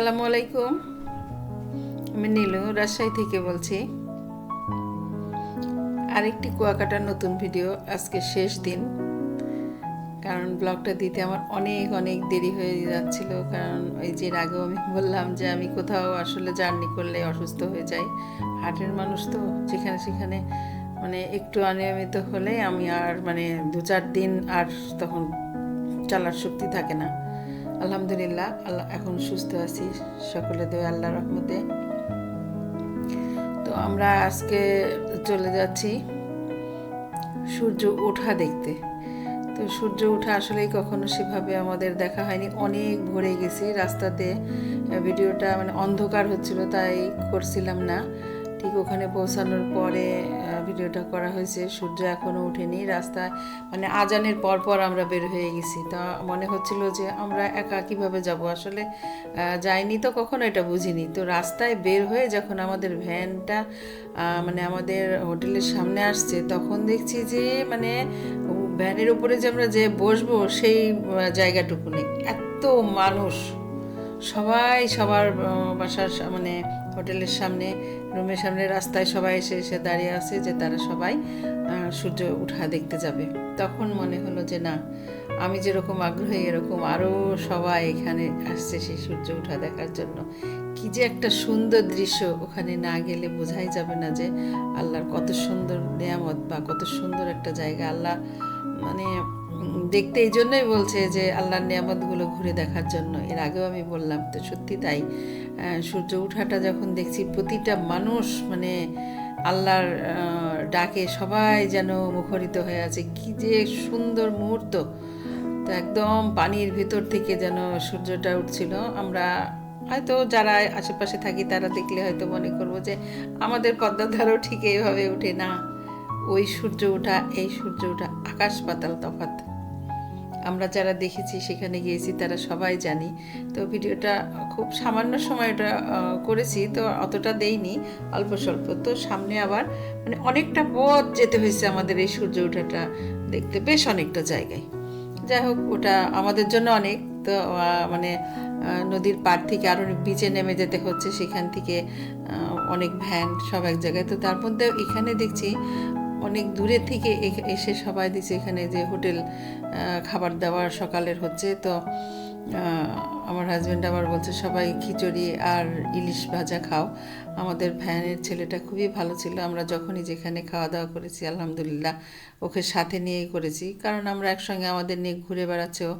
আসসালামু আলাইকুম। আমি নীলু, রাজশাহী থেকে বলছি। আরেকটি কুয়াকাটার নতুন ভিডিও আজকে শেষ দিন। কারণ ব্লগটা দিতে আমার অনেক অনেক দেরি হয়ে যাচ্ছিল। কারণ ওই যে আগেও আমি বললাম যে আমি কোথাও আসলে জার্নি করলে অসুস্থ হয়ে যাই। হার্টের মানুষ তো, যেখানে সেখানে মানে একটু অনিয়মিত হলে আমি আর মানে দু চার দিন আর তখন চালার শক্তি থাকে না। আলহামদুলিল্লাহ, আল্লাহ এখন সুস্থ আছি। সকলে দেয় আল্লাহ রহমতে। তো আমরা আজকে চলে যাচ্ছি সূর্য ওঠা দেখতে। তো সূর্য ওঠা আসলেই কখনো সেভাবে আমাদের দেখা হয়নি। অনেক ভরে গেছি, রাস্তাতে ভিডিওটা মানে অন্ধকার হচ্ছিল, তাই করছিলাম না। ঠিক ওখানে পৌঁছানোর পরে ভিডিওটা করা হয়েছে, সূর্য এখনও ওঠেনি, রাস্তায় মানে আজানের পর পর আমরা বের হয়ে গেছি। তা মনে হচ্ছিল যে আমরা একা কীভাবে যাব? আসলে যাইনি তো কখনো, এটা বুঝিনি। তো রাস্তায় বের হয়ে যখন আমাদের ভ্যানটা মানে আমাদের হোটেলের সামনে আসছে, তখন দেখছি যে মানে ভ্যানের উপরে যে আমরা যে বসবো, সেই জায়গাটুকু নেই। এত মানুষ! সবাই সবার বাসার মানে হোটেলের সামনে রুমের সামনে রাস্তায় সবাই এসে এসে দাঁড়িয়ে আছে যে তারা সবাই সূর্য উঠা দেখতে যাবে। তখন মনে হলো যে না, আমি যেরকম আগ্রহী, এরকম আরও সবাই এখানে আসছে সেই সূর্য উঠা দেখার জন্য। কি যে একটা সুন্দর দৃশ্য, ওখানে না গেলে বোঝাই যাবে না যে আল্লাহর কত সুন্দর নিয়ামত বা কত সুন্দর একটা জায়গা। আল্লাহ মানে দেখতে এই জন্যই বলছে যে আল্লাহর নিয়ামতগুলো ঘুরে দেখার জন্য। এর আগেও আমি বললাম, তো সত্যি তাই। সূর্য উঠাটা যখন দেখছি প্রতিটা মানুষ মানে আল্লাহর ডাকে সবাই যেন মুখরিত হয়ে আছে, কি যে সুন্দর মুহূর্ত। তো একদম পানির ভেতর থেকে যেন সূর্যটা উঠছিল। আমরা হয়তো যারা আশেপাশে থাকি তারা দেখলে হয়তো মনে করব যে আমাদের পদ্মাধারও ঠিক এইভাবে উঠে না। ওই সূর্য ওঠা, এই সূর্য ওঠা আকাশ পাতাল তফাত আমরা যারা দেখেছি সেখানে গিয়েছি, তারা সবাই জানি। তো ভিডিওটা খুব সামান্য সময় ওটা করেছি, তো অতটা দেইনি, অল্প স্বল্প। তো সামনে আবার মানে অনেকটা পথ যেতে হয়েছে আমাদের এই সূর্য ওঠাটা দেখতে, বেশ অনেকটা জায়গায়। যাই হোক, ওটা আমাদের জন্য অনেক। তো মানে নদীর পাড় থেকে আরও বিচে নেমে যেতে হচ্ছে, সেখান থেকে অনেক ভ্যান সব এক জায়গায়। তো তার মধ্যে এখানে দেখছি অনেক দূরে থেকে এসে সবাই দিচ্ছে এখানে যে হোটেল খাবার দাবার সকালের হচ্ছে। তো আমার হাজব্যান্ড আবার বলছে, সবাই খিচুড়ি আর ইলিশ ভাজা খাও। আমাদের ভ্যানের ছেলেটা খুবই ভালো ছিল। আমরা যখনই যেখানে খাওয়া দাওয়া করেছি, আলহামদুলিল্লাহ, ওকে সাথে নিয়েই করেছি। কারণ আমরা একসঙ্গে আমাদের নিয়ে ঘুরে বেড়াচ্ছেও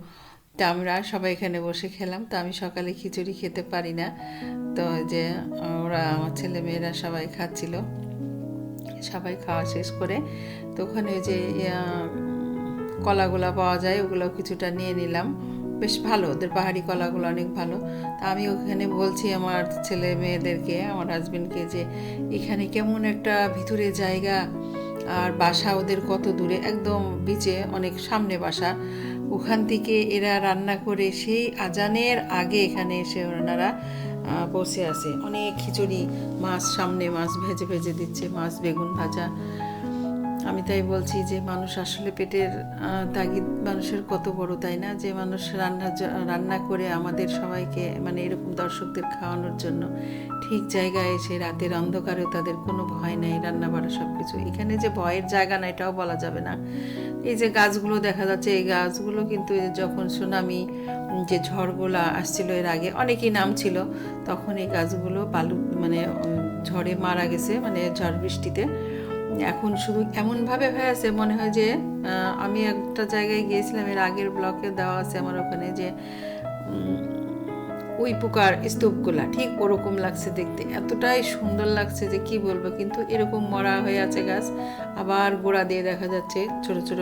তা আমরা সবাই এখানে বসে খেলাম। তো আমি সকালে খিচুড়ি খেতে পারি না। তো যে, ওরা, আমার ছেলে মেয়েরা সবাই খাচ্ছিল। সবাই খাওয়া শেষ করে, তো ওখানে যে কলাগুলা পাওয়া যায়, ওগুলো কিছুটা নিয়ে নিলাম। বেশ ভালো, ওদের পাহাড়ি কলাগুলো অনেক ভালো। তা আমি ওখানে বলছি আমার ছেলে মেয়েদেরকে, আমার হাজব্যান্ডকে যে, এখানে কেমন একটা ভিতরে জায়গা, আর বাসা ওদের কত দূরে? একদম বিচে অনেক সামনে বাসা। ওখান থেকে এরা রান্না করে, সেই আজানের আগে এখানে এসে ওনারা বসে আছে। অনেক খিচুড়ি মাছ সামনে মাছ ভেজে ভেজে দিচ্ছে মাছ বেগুন ভাজা। আমি তাই বলছি যে মানুষ আসলে পেটের তাগিদ মানুষের কত বড়, তাই না? যে মানুষ রান্না রান্না করে আমাদের সবাইকে মানে এরকম দর্শকদের খাওয়ানোর জন্য ঠিক জায়গায় এসে রাতের অন্ধকারেও তাদের কোনো ভয় নেই, রান্না বাড়া সব কিছু এখানে যে ভয়ের জায়গা না, এটাও বলা যাবে না। এই যে গাছগুলো দেখা যাচ্ছে, এই গাছগুলো কিন্তু যখন সুনামি যে ঝড়গুলো আসছিল এর আগে, অনেকই নাম ছিল, তখন এই গাছগুলো বালু মানে ঝড়ে মারা গেছে মানে ঝড় বৃষ্টিতে। এখন শুধু এমনভাবে হয়ে আছে, মনে হয় যে আমি একটা জায়গায় গিয়েছিলাম, এর আগের ব্লকে দেওয়া আছে আমার ওখানে যে ওই পোকার স্তূপগুলা, ঠিক ওরকম লাগছে দেখতে। এতটাই সুন্দর লাগছে যে কি বলব, কিন্তু এরকম মরা হয়ে আছে গাছ। আবার গোড়া দিয়ে দেখা যাচ্ছে ছোট ছোট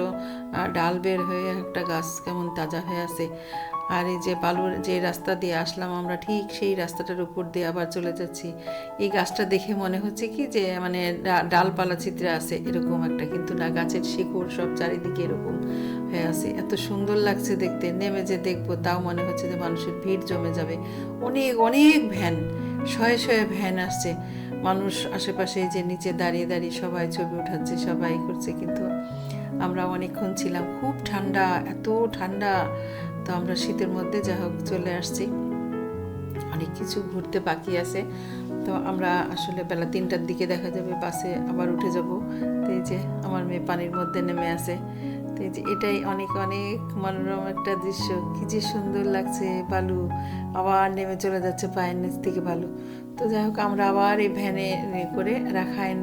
ডাল বের হয়ে একটা গাছ কেমন তাজা হয়ে আছে। আর এই যে বালুর যে রাস্তা দিয়ে আসলাম আমরা, ঠিক সেই রাস্তাটার উপর দিয়ে আবার চলে যাচ্ছি। এই গাছটা দেখে মনে হচ্ছে কি যে মানে ডালপালা চিত্রে আছে, এরকম একটা। কিন্তু না, গাছের শিকড় সব চারিদিকে এরকম। হয়ে আছে। এত সুন্দর লাগছে দেখতে। নেমে যে দেখব, তাও মনে হচ্ছে যে মানুষের ভিড় জমে যাবে। অনেক অনেক ভ্যান, শয়ে শয়ে ভ্যান আসছে। মানুষ আশেপাশে যে নিচে দাঁড়িয়ে দাঁড়িয়ে সবাই ছবি উঠাচ্ছে, সবাই করছে, কিন্তু আমরা অনেকক্ষণ ছিলাম। খুব ঠান্ডা, এত ঠান্ডা। তো আমরা শীতের মধ্যে যা হোক, চলে আসছি। অনেক কিছু ঘুরতে বাকি আছে। তো আমরা আসলে বেলা তিনটার দিকে দেখা যাবে, বাসে আবার উঠে যাব। তো এই যে আমার মেয়ে পানির মধ্যে নেমে আসে তো এটাই অনেক অনেক মনোরম একটা দৃশ্য। কি যে সুন্দর লাগছে বালু। আবার নেমে চলে যাচ্ছে পায়ের নিচ থেকে বালু। তো যাই হোক, আমরা আবার এই ভ্যানে করে রাখাইন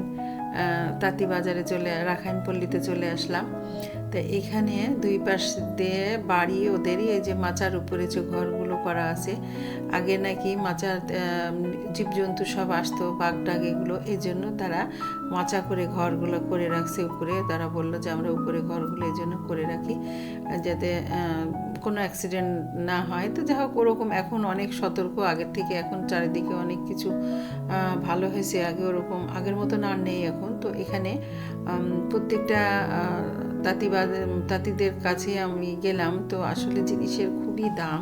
তাঁতি বাজারে চলে, রাখাইন পল্লীতে চলে আসলাম। তো এখানে দুই পাশ দিয়ে বাড়ি ওদেরই এই যে মাচার উপরে যে ঘরগুলো করা আছে আগে নাকি মাচার জীবজন্তু সব আসতো, বাঘ টাগ এগুলো, এই জন্য তারা মাচা করে ঘরগুলো করে রাখছে উপরে। তারা বলল যে আমরা উপরে ঘরগুলো এই জন্য করে রাখি, যাতে কোনো অ্যাক্সিডেন্ট না হয়। তো যাই হোক, ওরকম এখন অনেক সতর্ক। আগের থেকে এখন চারিদিকে অনেক কিছু ভালো হয়েছে। আগে ওরকম, আগের মতন আর নেই এখন। তো এখানে প্রত্যেকটা তাঁতিবাদ, তাঁতিদের কাছে আমি গেলাম। তো আসলে জিনিসের খুবই দাম।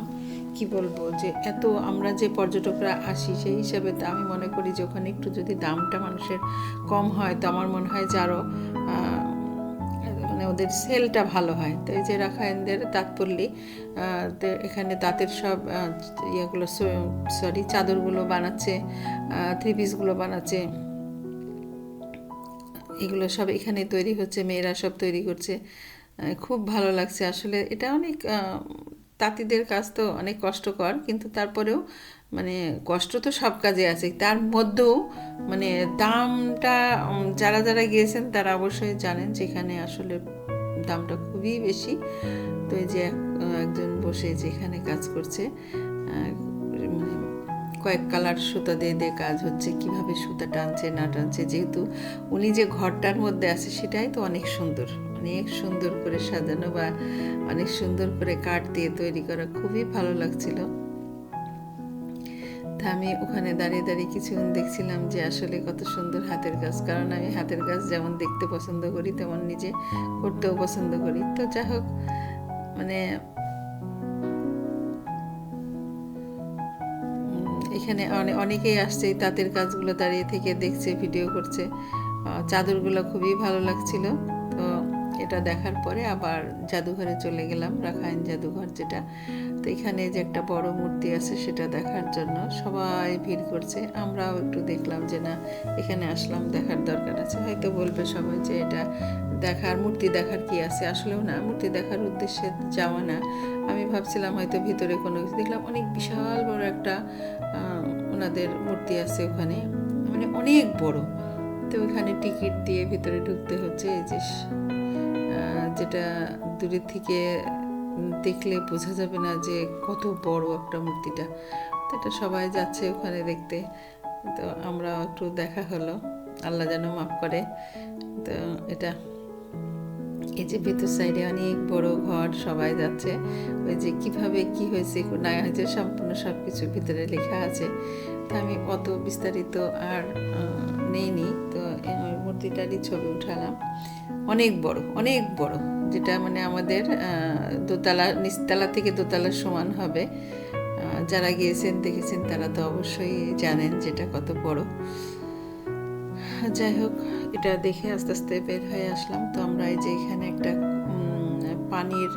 কি বলব যে এত আমরা যে পর্যটকরা আসি সেই হিসাবে তো আমি মনে করি যে ওখানে একটু যদি দামটা মানুষের কম হয় তো আমার মনে হয় যে আরও মানে ওদের সেলটা ভালো হয়। তো এই যে রাখাইনদের তাৎপল্যে এখানে তাঁতের সব ইয়েগুলো সরি চাদরগুলো বানাচ্ছে থ্রি পিসগুলো বানাচ্ছে। এগুলো সব এখানে তৈরি হচ্ছে, মেয়েরা সব তৈরি করছে। খুব ভালো লাগছে। আসলে এটা অনেক তাঁতিদের কাজ তো অনেক কষ্টকর, কিন্তু তারপরেও মানে কষ্ট তো সব কাজে আছে। তার মধ্যেও মানে দামটা যারা যারা গিয়েছেন তারা অবশ্যই জানেন যেখানে আসলে দামটা খুবই বেশি। তো এই যে এক- একজন বসে যেখানে কাজ করছে মানে কয়েক কালার সুতা দিয়ে দিয়ে কাজ হচ্ছে, কীভাবে সুতা টানছে না টানছে, যেহেতু উনি যে ঘরটার মধ্যে আছে সেটাই তো অনেক সুন্দর। অনেক সুন্দর করে সাজানো বা অনেক সুন্দর করে কাঠ দিয়ে তৈরি করা খুবই ভালো লাগছিল। তা আমি ওখানে দাঁড়িয়ে দাঁড়িয়ে কিছুক্ষণ দেখছিলাম যে আসলে কত সুন্দর হাতের কাজ কারণ আমি হাতের কাজ যেমন দেখতে পছন্দ করি, তেমন নিজে করতেও পছন্দ করি। তো যাই হোক মানে এখানে অনে- অনেকেই আসছে তাঁতের কাজগুলো দাঁড়িয়ে থেকে দেখছে, ভিডিও করছে। চাদরগুলো খুবই ভালো লাগছিল। তো এটা দেখার পরে আবার জাদুঘরে চলে গেলাম, রাখাইন জাদুঘর যেটা। তো এখানে যে একটা বড় মূর্তি আছে সেটা দেখার জন্য সবাই ভিড় করছে। আমরাও একটু দেখলাম যে না, এখানে আসলাম, দেখার দরকার আছে। হয়তো বলবে সবাই যে এটা দেখার, মূর্তি দেখার কি আছে? আসলেও না, মূর্তি দেখার উদ্দেশ্যে যাওয়া না। আমি ভাবছিলাম হয়তো ভিতরে কোনো কিছু, দেখলাম অনেক বিশাল বড় একটা ওনাদের মূর্তি আছে ওখানে। মানে অনেক বড়। তো ওখানে টিকিট দিয়ে ভিতরে ঢুকতে হচ্ছে, এই যে যেটা দূরের থেকে দেখলে বোঝা যাবে না যে কত বড় একটা মূর্তিটা। তো এটা সবাই যাচ্ছে ওখানে দেখতে। তো আমরা একটু দেখা হলো। আল্লাহ যেন মাফ করে। তো এটা, এই যে ভেতর সাইডে অনেক বড় ঘর সবাই যাচ্ছে। ওই যে কীভাবে কি হয়েছে না হয়েছে সম্পূর্ণ সব কিছু ভিতরে লেখা আছে। তো আমি অত বিস্তারিত আর নেইনি। তো মূর্তিটারই ছবি উঠালাম। অনেক বড় অনেক বড়, যেটা মানে আমাদের দোতলা, নিচতলা থেকে দোতলা সমান হবে। যারা গিয়েছেন, দেখেছেন, তারা তো অবশ্যই জানেন যেটা কত বড়। যাই হোক, এটা দেখে আস্তে আস্তে বের হয়ে আসলাম। তো আমরা এই যে এখানে একটা পানির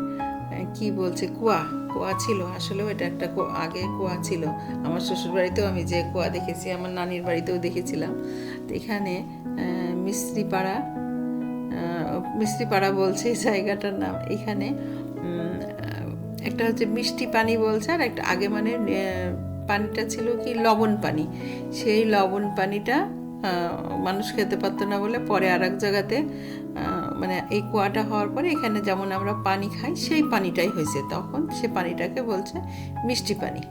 কি বলছে, কুয়া কুয়া ছিল। আসলেও এটা একটা আগে কুয়া ছিল। আমার শ্বশুর বাড়িতেও আমি যে কুয়া দেখেছি, আমার নানির বাড়িতেও দেখেছিলাম। তো এখানে মিস্ত্রিপাড়া মিস্ত্রিপাড়া বলছে এই জায়গাটার নাম। এখানে একটা হচ্ছে মিষ্টি পানি বলছে, আর একটা আগে মানে পানিটা ছিল কি লবণ পানি। সেই লবণ পানিটা মানুষ খেতে পারতো না বলে পরে আর এক জায়গাতে মানে এই কুয়াটা হওয়ার পরে এখানে যেমন আমরা পানি খাই, সেই পানিটাই হয়েছে। তখন সে পানিটাকে বলছে মিষ্টি পানি।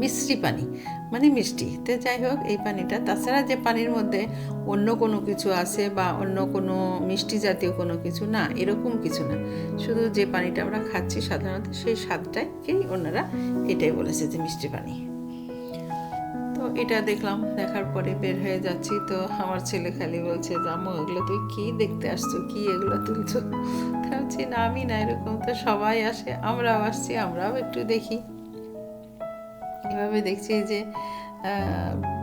মিষ্টি পানি মানে মিষ্টি। তো যাই হোক, এই পানিটা। তাছাড়া যে পানির মধ্যে অন্য কোনো কিছু আছে বা অন্য কোনো মিষ্টি জাতীয় কোনো কিছু, না, এরকম কিছু না। শুধু যে পানিটা আমরা খাচ্ছি সাধারণত, সেই স্বাদটাকেই ওনারা এটাই বলেছে যে মিষ্টি পানি। তো এটা দেখলাম, দেখার পরে বের হয়ে যাচ্ছি। তো আমার ছেলে খালি বলছে, জামো, এগুলো তুই কী দেখতে আসছো? কী এগুলো তুলছো? তা বলছি, না, আমি না, এরকম তো সবাই আসে। আমরাও আসছি, আমরাও একটু দেখি। এভাবে দেখছি যে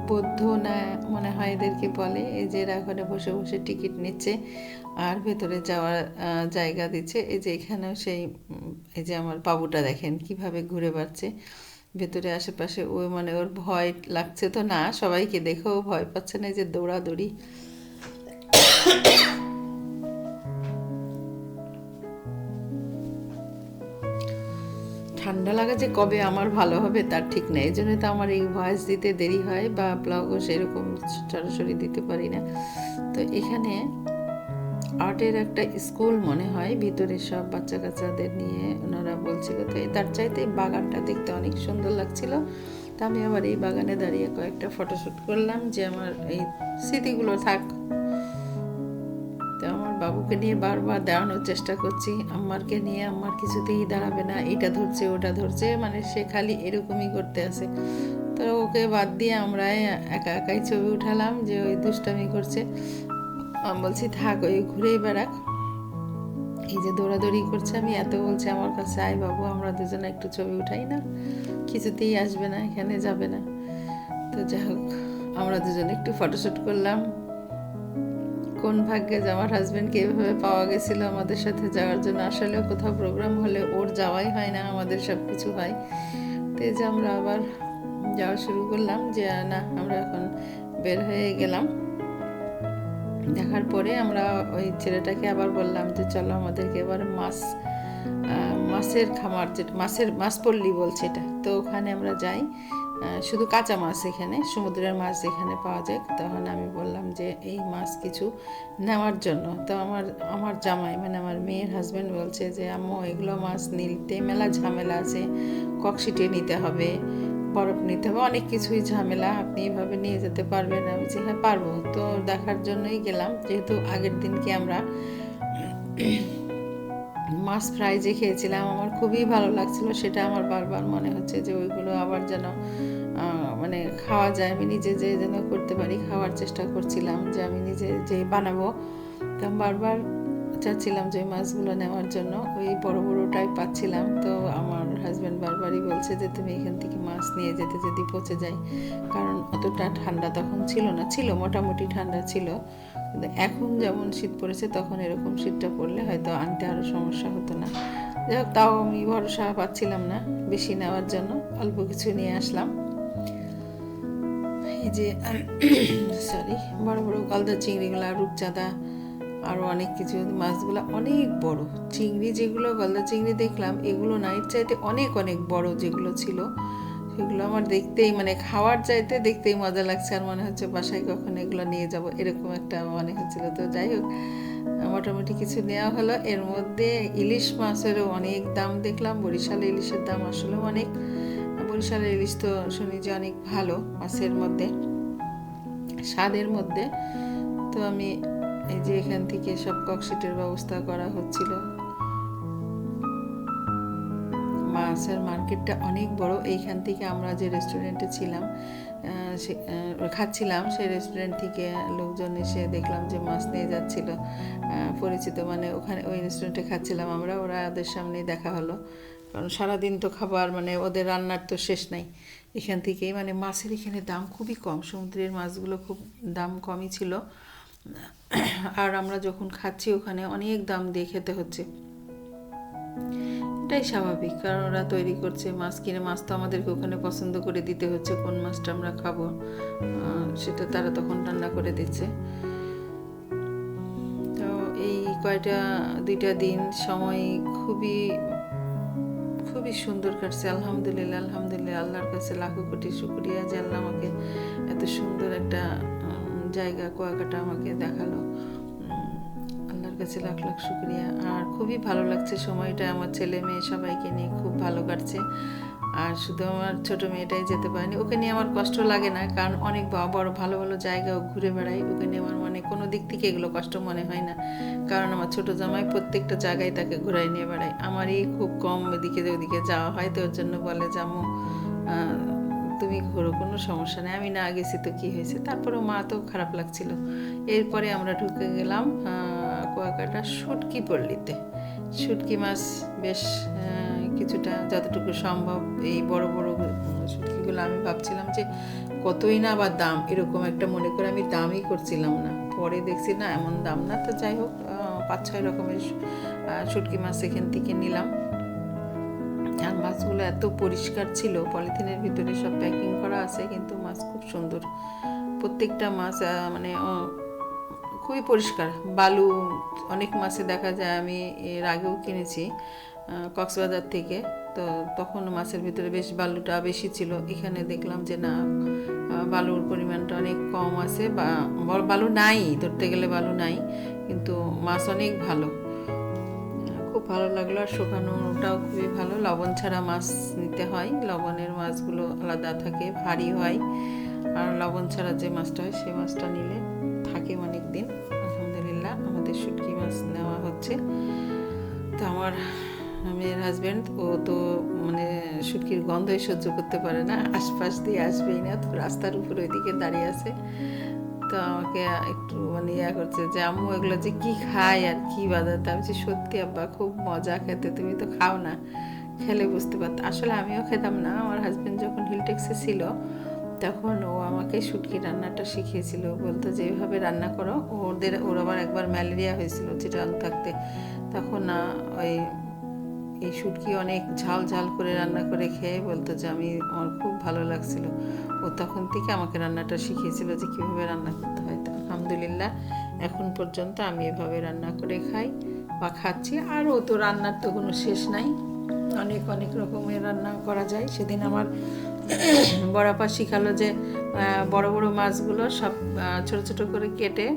বৌদ্ধ না মনে হয় এদেরকে বলে, এই যে এরা ঘরে বসে বসে টিকিট নিচ্ছে আর ভেতরে যাওয়ার জায়গা দিচ্ছে। এই যে এখানেও সেই, এই যে আমার বাবুটা দেখেন কীভাবে ঘুরে বেড়াচ্ছে। ভেতরে আশেপাশে ও মানে ওর ভয় লাগছে তো না, সবাইকে দেখেও ভয় পাচ্ছে না, এই যে দৌড়াদৌড়ি। ঠান্ডা লাগা যে কবে আমার ভালো হবে তার ঠিক নেই। এই জন্য তো আমার এই ভয়েস দিতে দেরি হয় বা ব্লগও সেরকম সরাসরি দিতে পারি না। তো এখানে আর্টের একটা স্কুল মনে হয়, ভিতরে সব বাচ্চা কাচ্চাদের নিয়ে ওনারা বলছিল। তো তার চাইতে বাগানটা দেখতে অনেক সুন্দর লাগছিল। তা আমি আবার এই বাগানে দাঁড়িয়ে কয়েকটা ফটোশ্যুট করলাম যে আমার এই স্মৃতিগুলো থাক। বাবুকে নিয়ে বারবার দাঁড়ানোর চেষ্টা করছি। আম্মারকে নিয়ে আম্মার কিছুতেই দাঁড়াবে না, এটা ধরছে, ওটা ধরছে মানে সে খালি এরকমই করতে আছে। তো ওকে বাদ দিয়ে আমরা একা একাই ছবি উঠালাম যে ওই দুষ্টামি করছে। আমি বলছি, থাক, ওই ঘুরেই বেড়াক। এই যে দৌড়াদৌড়ি করছে আমি, এত বলছি আমার কাছে, আয় বাবু, আমরা দুজনে একটু ছবি উঠাই না। কিছুতেই আসবে না, এখানে যাবে না। তো যাই হোক, আমরা দুজনে একটু ফটোশ্যুট করলাম। কোন ভাগ্যে যে আমার হাজব্যান্ডকে এভাবে পাওয়া গেছিল আমাদের সাথে যাওয়ার জন্য। আসলে কোথাও প্রোগ্রাম হলে ওর যাওয়াই হয় না, আমাদের সব কিছু হয়। তো যে আমরা আবার যাওয়া শুরু করলাম যে না, আমরা এখন বের হয়ে গেলাম। দেখার পরে আমরা ওই ছেলেটাকে আবার বললাম যে, চলো আমাদেরকে এবার মাছ মাছের খামার যেটা, মাছের, মাছ পল্লী বলছে এটা। তো ওখানে আমরা যাই। শুধু কাঁচা মাছ এখানে, সমুদ্রের মাছ যেখানে পাওয়া যায়। তখন আমি বললাম যে এই মাছ কিছু নেওয়ার জন্য। তো আমার আমার জামাই মানে আমার মেয়ের হাজব্যান্ড বলছে যে, আম্মু, এগুলো মাছ নিতে মেলা ঝামেলা আছে। ককশিটে নিতে হবে, বরফ নিতে হবে, অনেক কিছুই ঝামেলা। আপনি এভাবে নিয়ে যেতে পারবেন। আমি বলছি হ্যাঁ পারব। তো দেখার জন্যই গেলাম। যেহেতু আগের দিনকে আমরা মাছ ফ্রাই যে খেয়েছিলাম, আমার খুবই ভালো লাগছিল। সেটা আমার বারবার মনে হচ্ছে যে ওইগুলো আবার যেন মানে খাওয়া যায়। আমি নিজে যে যেন করতে পারি, খাওয়ার চেষ্টা করছিলাম যে আমি নিজে যে বানাবো। তো বারবার চাচ্ছিলাম যে মাছগুলো নেওয়ার জন্য। ওই বড় বড়টাই পাচ্ছিলাম। তো আমার হাজব্যান্ড বারবারই বলছে যে, তুমি এখান থেকে মাছ নিয়ে যেতে যদি পচে যায়। কারণ অতটা ঠান্ডা তখন ছিল না। ছিল, মোটামুটি ঠান্ডা ছিল। এখন যেমন শীত পড়েছে, তখন এরকম শীতটা পড়লে হয়তো আনতে আরও সমস্যা হতো না। যাই হোক, তাও আমি ভরসা পাচ্ছিলাম না বেশি নেওয়ার জন্য, অল্প কিছু নিয়ে আসলাম। এই যে সরি বড় বড় গলদা চিংড়িগুলা, রূপচাঁদা আরও অনেক কিছু, মাছগুলো অনেক বড়। চিংড়ি যেগুলো, গলদা চিংড়ি দেখলাম, এগুলো নাইট চাইতে অনেক অনেক বড় যেগুলো ছিল। সেগুলো আমার দেখতেই মানে খাওয়ার চাইতে দেখতেই মজা লাগছে আর মনে হচ্ছে বাসায় কখন এগুলো নিয়ে যাব, এরকম একটা মনে হচ্ছিল। তো যাই হোক, মোটামুটি কিছু নেওয়া হলো। এর মধ্যে ইলিশ মাছেরও অনেক দাম দেখলাম, বরিশালে ইলিশের দাম আসলে অনেক। বরিশালের ইলিশ তো শুনি যে অনেক ভালো মাছের মধ্যে। স্বাদের মধ্যে। তো আমি এই যে এখান থেকে সব ককশিটের ব্যবস্থা করা হচ্ছিল। মাছের মার্কেটটা অনেক বড়। এইখান থেকে আমরা যে রেস্টুরেন্টে ছিলাম সে- খাচ্ছিলাম, সেই রেস্টুরেন্ট থেকে লোকজন এসে দেখলাম যে মাছ নিয়ে যাচ্ছিল। পরিচিত মানে ওখানে ওই রেস্টুরেন্টে খাচ্ছিলাম আমরা, ওরা ওদের সামনেই দেখা হলো। কারণ সারাদিন তো খাবার মানে ওদের রান্নার তো শেষ নাই। এখান থেকেই মানে মাছের এখানে দাম খুবই কম, সমুদ্রের মাছগুলো খুব দাম কমই ছিল। আর আমরা যখন খাচ্ছি ওখানে অনেক দাম দিয়ে খেতে হচ্ছে। এটাই স্বাভাবিক, কারণ ওরা তৈরি করছে মাছ কিনে। মাছ তো আমাদেরকে ওখানে পছন্দ করে দিতে হচ্ছে, কোন মাছটা আমরা খাব। সেটা তারা তখন রান্না করে দিচ্ছে। তো এই কয়টা, দুইটা দিন সময় খুবই খুবই সুন্দর কাটছে। আলহামদুলিল্লাহ আলহামদুলিল্লাহ, আল্লাহর কাছে লাখো কোটি শুক্রিয়া, যে আল্লাহ আমাকে এত সুন্দর একটা জায়গা, কুয়াকাটা আমাকে দেখাল। আল্লাহর কাছে লাখ লাখ শুক্রিয়া। আর খুবই ভালো লাগছে সময়টা আমার ছেলে মেয়ে সবাইকে নিয়ে খুব ভালো কাটছে। আর শুধু আমার ছোট মেয়েটাই যেতে পারেনি। ওকে নিয়ে আমার কষ্ট লাগে না, কারণ অনেক বড় ভালো ভালো জায়গাও ঘুরে বেড়াই ওকে নিয়ে আমার মনে কোনো দিক থেকে এগুলো কষ্ট মনে হয় না। কারণ আমার ছোট জামাই প্রত্যেকটা জায়গায় তাকে ঘুরাই নিয়ে বেড়াই আমারই খুব কম এদিকে ওদিকে যাওয়া হয়, তো ওর জন্য বলে, জামু তুমি ঘোরো, কোনো সমস্যা নেই। আমি না গেছি তো কী হয়েছে? তারপরে মা তো খারাপ লাগছিল। এরপরে আমরা ঢুকে গেলাম কুয়াকাটা শুটকি পল্লিতে। শুটকি মাছ বেশ কিছুটা যতটুকু সম্ভব এই বড় বড় শুটকিগুলো আমি ভাবছিলাম যে কতই না বা দাম, এরকম একটা মনে করে আমি দামই করছিলাম না। পরে দেখছি না, এমন দাম না, তো যাই হোক পাঁচ ছয় রকমের শুটকি মাছ এখান থেকে নিলাম। আর মাছগুলো এত পরিষ্কার ছিল, পলিথিনের ভিতরে সব প্যাকিং করা আছে, কিন্তু মাছ খুব সুন্দর। প্রত্যেকটা মাছ মানে খুবই পরিষ্কার। বালু অনেক মাছে দেখা যায়, আমি এর আগেও কিনেছি কক্সবাজার থেকে। তো তখন মাছের ভিতরে বেশ বালুটা বেশি ছিল। এখানে দেখলাম যে না বালুর পরিমাণটা অনেক কম আছে বা বালু নাই, ধরতে গেলে বালু নাই, কিন্তু মাছ অনেক ভালো। খুব ভালো লাগল আর শুকানোটাও খুবই ভালো। লবণ ছাড়া মাছ নিতে হয়। লবণের মাছগুলো আলাদা থাকে, ভারী হয়। আর লবণ ছাড়া যে মাছটা হয় সেই মাছটা নিলে থাকে অনেক দিন আলহামদুলিল্লাহ, আমাদের শুটকি মাছ নেওয়া হচ্ছে। তো আমার মেয়ের হাজব্যান্ড ও তো মানে শুটকির গন্ধই সহ্য করতে পারে না, আশপাশ দিয়ে আসবেই না, তো রাস্তার উপর ওইদিকে দাঁড়িয়ে আছে। তো আমাকে একটু মানে ইয়া করছে যে, আম্মু, এগুলো যে কি খায় আর কি বাজাতে আমি সত্যি আব্বা, খুব মজা খেতে, তুমি তো খাও না, খেলে বুঝতে পারত। আসলে আমিও খেতাম না, আমার হাজব্যান্ড যখন হিলটেক্সে ছিল তখন ও আমাকে শুটকি রান্নাটা শিখিয়েছিল। বলতো যেভাবে রান্না করো। ওদের, ওর আবার একবার ম্যালেরিয়া হয়েছিল চিটাং থাকতে। তখন ওই, এই শুটকি অনেক ঝাল ঝাল করে রান্না করে খেয়ে বলতো যে, আমি, আমার খুব ভালো লাগছিল। ও তখন থেকে আমাকে রান্নাটা শিখিয়েছিল যে, কীভাবে রান্না করতে হয়। তো আলহামদুলিল্লাহ, এখন পর্যন্ত আমি এভাবে রান্না করে খাই বা খাচ্ছি। আর ও তো রান্নার তো কোনো শেষ নাই। অনেক অনেক রকমের রান্না করা যায়। সেদিন আমার বড়াপা শিখালো যে বড় বড় মাছগুলো সব ছোট ছোট করে কেটে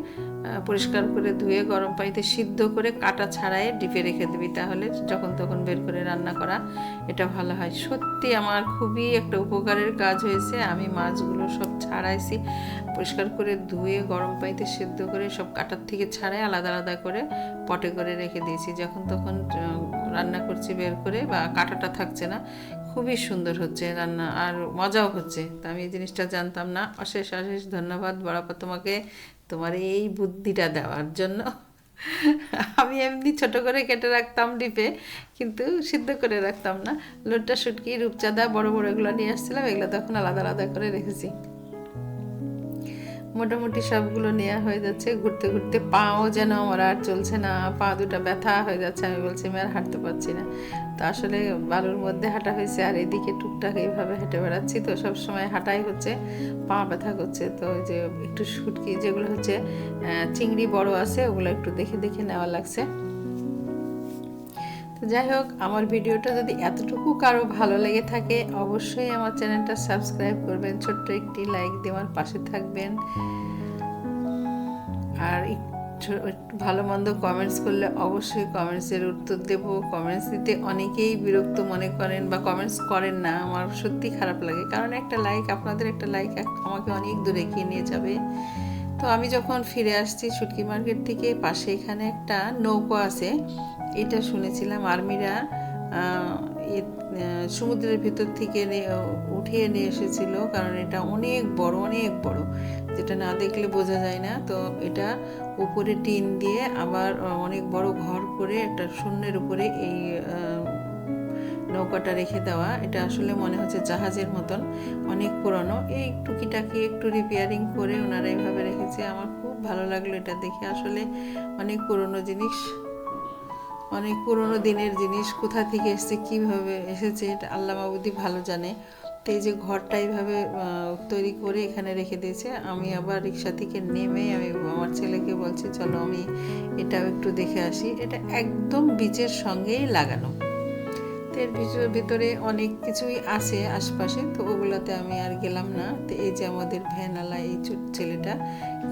পরিষ্কার করে ধুয়ে, গরম পানিতে সিদ্ধ করে কাটা ছাড়াই ডিপে রেখে দিবি। তাহলে যখন তখন বের করে রান্না করা, এটা ভালো হয়। সত্যি আমার খুবই একটা উপকারের কাজ হয়েছে। আমি মাছগুলো সব ছাড়াইছি, পরিষ্কার করে ধুয়ে, গরম পানিতে সিদ্ধ করে সব কাটার থেকে ছাড়াই আলাদা আলাদা করে পটে করে রেখে দিয়েছি। যখন তখন রান্না করছি বের করে বা কাটাটা থাকছে না, খুবই সুন্দর হচ্ছে রান্না আর মজাও হচ্ছে। তা আমি এই জিনিসটা জানতাম না। অশেষ অশেষ ধন্যবাদ বড়াপা তোমাকে তোমার এই বুদ্ধিটা দেওয়ার জন্য। আমি এমনি ছোট করে কেটে রাখতাম ডিপে, কিন্তু সিদ্ধ করে রাখতাম না। লোটটা শুটকি, রূপচাঁদা, বড় বড় এগুলো নিয়ে আসছিলাম, এগুলো তখন আলাদা আলাদা করে রেখেছি। মোটামুটি সবগুলো নেওয়া হয়ে যাচ্ছে। ঘুরতে ঘুরতে পাও যেন আমার আর চলছে না। পা দুটা ব্যথা হয়ে যাচ্ছে, আমি বলছি, আমি আর হাঁটতে পারছি না। তো আসলে বালুর মধ্যে হাঁটা হয়েছে আর এদিকে টুকটাক এইভাবে হেঁটে বেড়াচ্ছি। তো সব সময় হাঁটাই হচ্ছে, পা ব্যথা করছে। তো যে একটু সুটকি যেগুলো হচ্ছে চিংড়ি বড় আছে, ওগুলো একটু দেখে দেখে নেওয়া লাগছে। তো যাই হোক, আমার ভিডিওটা যদি এতটুকু কারও ভালো লেগে থাকে, অবশ্যই আমার চ্যানেলটা সাবস্ক্রাইব করবেন, ছোট্ট একটি লাইক দেওয়ার পাশে থাকবেন। আর ভালো মন্দ কমেন্টস করলে অবশ্যই কমেন্টসের উত্তর দেব। কমেন্টস দিতে অনেকেই বিরক্ত মনে করেন বা কমেন্টস করেন না, আমার সত্যি খারাপ লাগে। কারণ একটা লাইক আপনাদের একটা লাইক আমাকে অনেক দূরে এগিয়ে নিয়ে যাবে। তো আমি যখন ফিরে আসছি, শুটকি মার্কেট থেকে পাশে এখানে একটা নৌকো আছে। এটা শুনেছিলাম আর্মিরা সমুদ্রের ভিতর থেকে উঠিয়ে নিয়ে এসেছিল, কারণ এটা অনেক বড় অনেক বড়, যেটা না দেখলে বোঝা যায় না। তো এটা উপরে টিন দিয়ে আবার অনেক বড় ঘর করে একটা শূন্যের উপরে এই নৌকাটা রেখে দেওয়া। এটা আসলে মনে হচ্ছে জাহাজের মতন, অনেক পুরনো। এই টুকিটাকি একটু রিপেয়ারিং করে ওনারা এইভাবে রেখেছে। আমার খুব ভালো লাগল এটা দেখে। আসলে অনেক পুরনো জিনিস। অনেক পুরনো দিনের জিনিস কোথা থেকে এসেছে, কীভাবে এসেছে এটা আল্লাহ মাবুদি ভালো জানে। তো এই যে ঘরটা এইভাবে তৈরি করে এখানে রেখে দিয়েছে। আমি আবার রিক্সা থেকে নেমে আমি আমার ছেলেকে বলছি, চলো আমি এটাও একটু দেখে আসি। এটা একদম বীজের সঙ্গেই লাগানো। তো এর ভিতরে অনেক কিছুই আছে আশপাশে, তো ওগুলোতে আমি আর গেলাম না। তো এই যে আমাদের ভ্যানালা এই ছোট ছেলেটা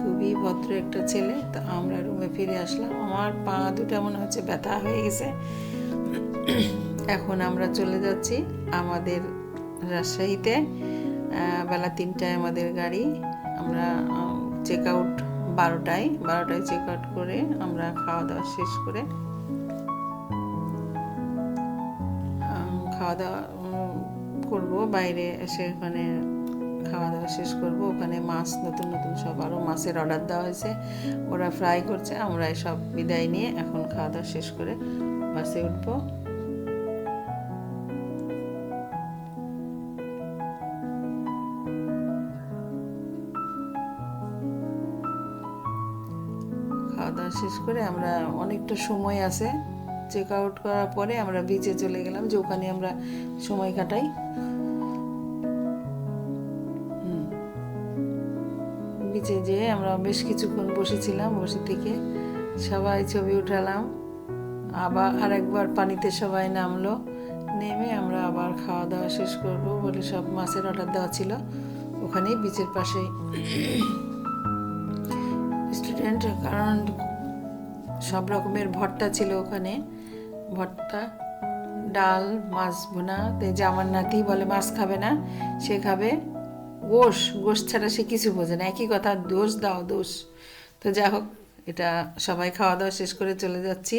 খুবই ভদ্র একটা ছেলে, তো আমরা রুমে ফিরে আসলাম। আমার পা দুটা মনে হচ্ছে ব্যথা হয়ে গেছে। এখন আমরা চলে যাচ্ছি আমাদের রাজশাহীতে। বেলা তিনটায় আমাদের গাড়ি। আমরা চেক আউট বারোটায় বারোটায় চেক আউট করে আমরা খাওয়া দাওয়া শেষ করে খাওয়া দাওয়া করব। বাইরে এসে ওখানে খাওয়া দাওয়া শেষ করব। ওখানে মাছ, নতুন নতুন সব আরও মাছের অর্ডার দেওয়া হয়েছে। ওরা ফ্রাই করছে, আমরা সব বিদায় নিয়ে এখন খাওয়া দাওয়া শেষ করে বাসে উঠবো। খাওয়া দাওয়া শেষ করে আমরা অনেকটা সময় আছে। চেক আউট করার পরে আমরা বিচে চলে গেলাম যে ওখানে আমরা সময় কাটাই। বিচে যেয়ে আমরা বেশ কিছুক্ষণ বসেছিলাম, বসে থেকে সবাই ছবি উঠালাম। আবার আরেকবার পানিতে সবাই নামলো। নেমে আমরা আবার খাওয়া দাওয়া শেষ করব বলে সব মাছের অর্ডার দেওয়া ছিল। ওখানেই বিচের পাশেই স্টুডেন্ট কারণ সব রকমের ভর্তা ছিল ওখানে। ভর্তা, ডাল, মাছ ভুনা, তো যে নাতি বলে মাছ খাবে না, সে খাবে। গোশ গোশ ছাড়া সে কিছু বোঝে না। একই কথা, দোষ দাও, দোষ। তো যা হোক, এটা সবাই খাওয়া দাওয়া শেষ করে চলে যাচ্ছি।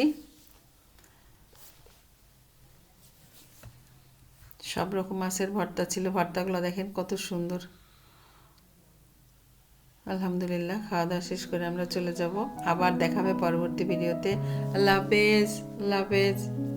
সব রকম মাছের ভর্তা ছিল। ভর্তাগুলো দেখেন কত সুন্দর। আলহামদুলিল্লাহ, খাওয়া দাওয়া শেষ করে আমরা চলে যাব। আবার দেখাবে পরবর্তী ভিডিওতে। আল্লাহ হাফেজ আল্লাহ হাফেজ।